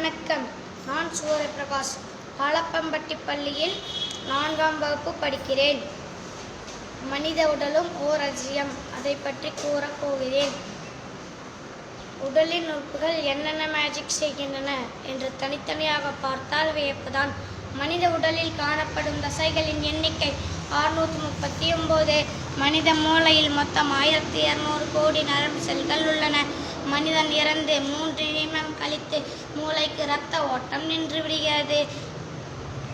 வணக்கம். நான் சூரியபிரகாஷ் பாலப்பம்பட்டி பள்ளியில் நான்காம் வகுப்பு படிக்கிறேன். மனித உடலும் ஓர் அதிசயம் அதை பற்றி கூறப் போகிறேன். உடலின் உறுப்புகள் என்னென்ன மேஜிக் செய்கின்றன என்று தனித்தனியாக பார்த்தால் வியப்புதான். மனித உடலில் காணப்படும் தசைகளின் எண்ணிக்கை அறுநூற்றி முப்பத்தி ஒன்பது மனித மூளையில் மொத்தம் ஆயிரத்தி இரநூறு கோடி நரம்பு செல்கள் உள்ளன. மனிதன் இறந்து மூன்று நிமிடம் கழித்து மூளைக்கு இரத்த ஓட்டம் நின்று விடுகிறது.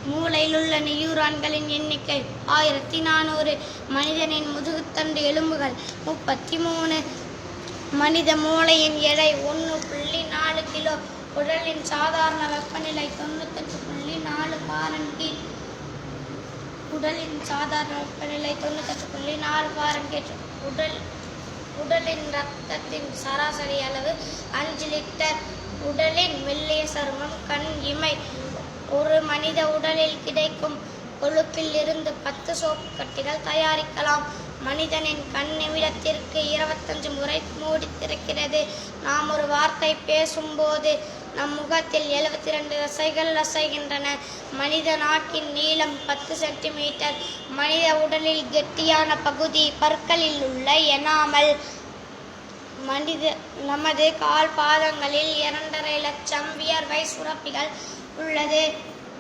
மூளையில் உள்ள நியூரான்களின் எண்ணிக்கை ஆயிரத்தி நானூறு. மனிதனின் முதுகுத்தண்டு எலும்புகள் முப்பத்தி மூணு. மனித மூளையின் எடை ஒன்று புள்ளி நாலு கிலோ. உடலின் சாதாரண வெப்பநிலை தொண்ணூத்தெட்டு புள்ளி நாலு ஃபாரன்ஹீட் உடலின் சாதாரண வெப்பநிலை தொண்ணூத்தெட்டு புள்ளி நாலு ஃபாரன்ஹீட் உடல் உடலின் இரத்தத்தின் சராசரி அளவு அஞ்சு லிட்டர். உடலின் மெல்லிய சருமம் கண் இமை. ஒரு மனித உடலில் கிடைக்கும் கொழுப்பில் இருந்து பத்து சோப்பு கட்டிகள் தயாரிக்கலாம். மனிதனின் கண் நிமிடத்திற்கு இருபத்தஞ்சு முறை மூடி திறக்கிறது நாம் ஒரு வார்த்தை பேசும்போது நம் முகத்தில் எழுபத்தி ரெண்டு தசைகள் அசைகின்றன. மனித நாக்கின் நீளம் பத்து சென்டிமீட்டர். மனித உடலில் கெட்டியான பகுதி பற்களில் உள்ள எனாமல். மனித நமது கால் பாதங்களில் இரண்டரை லட்சம் வியர்வை சுரப்பிகள் உள்ளது.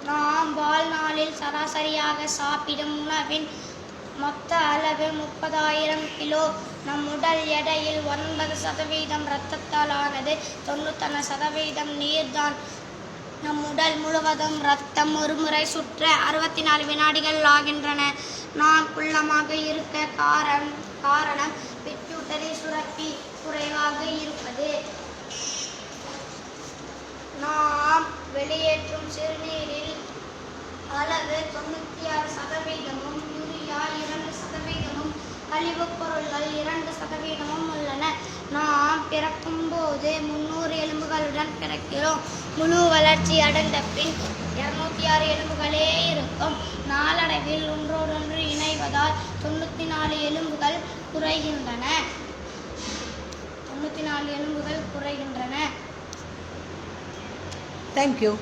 நாம் வாழ்நாளில் சராசரியாக சாப்பிடும் உணவின் மொத்த அளவு முப்பதாயிரம் கிலோ. நம் உடல் எடையில் ஒன்பது சதவீதம் இரத்தத்தால் ஆனது தொண்ணூத்தொன்று சதவீதம் நீர்தான். நம் உடல் முழுவதும் ரத்தம் ஒருமுறை சுற்ற அறுபத்தி நாலு வினாடிகள் ஆகின்றன. நாம் குள்ளமாக இருக்க காரணம் காரணம் பிட்யூட்டரி சுரப்பி குறைவாக இருப்பது. நாம் வெளியேற்றும் சிறுநீரில் அளவு தொண்ணூற்றி ஆறு சதவீதமும் பொருட்களால் இரண்டு சதவீதமும் கழிவுப் பொருள்கள் இரண்டு சதவீதமும் உள்ளன. நாம் பிறக்கும்போது முன்னூறு எலும்புகளுடன் பிறக்கிறோம். முழு வளர்ச்சி அடைந்த பின் இருநூத்தி ஆறு எலும்புகளே இருக்கும். நாளடைவில் ஒன்றோடொன்று இணைவதால் தொண்ணூற்றி நாலு எலும்புகள் குறைகின்றன. தொண்ணூற்றி நாலு எலும்புகள் குறைகின்றன. தேங்க்யூ